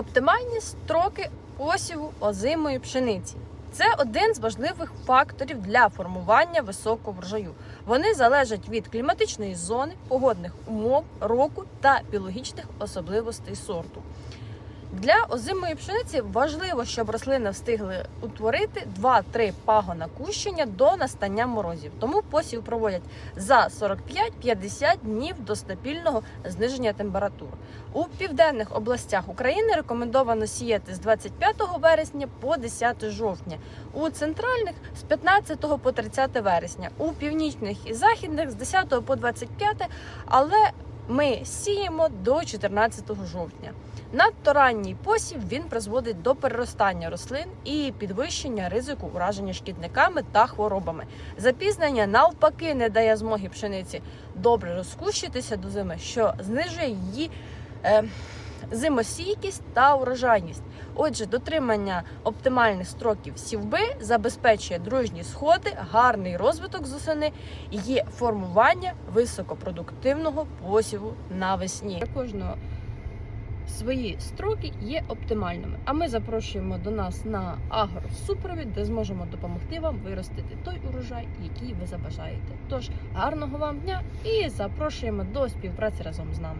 Оптимальні строки посіву озимої пшениці. Це один з важливих факторів для формування високого врожаю. Вони залежать від кліматичної зони, погодних умов, року та біологічних особливостей сорту. Для озимої пшениці важливо, щоб рослини встигли утворити 2-3 пагона кущення до настання морозів. Тому посів проводять за 45-50 днів до стабільного зниження температур. У південних областях України рекомендовано сіяти з 25 вересня по 10 жовтня, у центральних з 15 по 30 вересня, у північних і західних з 10 по 25, але ми сіємо до 14 жовтня. Надто ранній посів він призводить до переростання рослин і підвищення ризику ураження шкідниками та хворобами. Запізнення навпаки не дає змоги пшениці добре розкущитися до зими, що знижує її е, зимостійкість та урожайність. Отже, дотримання оптимальних строків сівби забезпечує дружні сходи, гарний розвиток зосини і формування високопродуктивного посіву навесні. Для кожного свої строки є оптимальними. А ми запрошуємо до нас на агросупровід, де зможемо допомогти вам виростити той урожай, який ви забажаєте. Тож гарного вам дня і запрошуємо до співпраці разом з нами.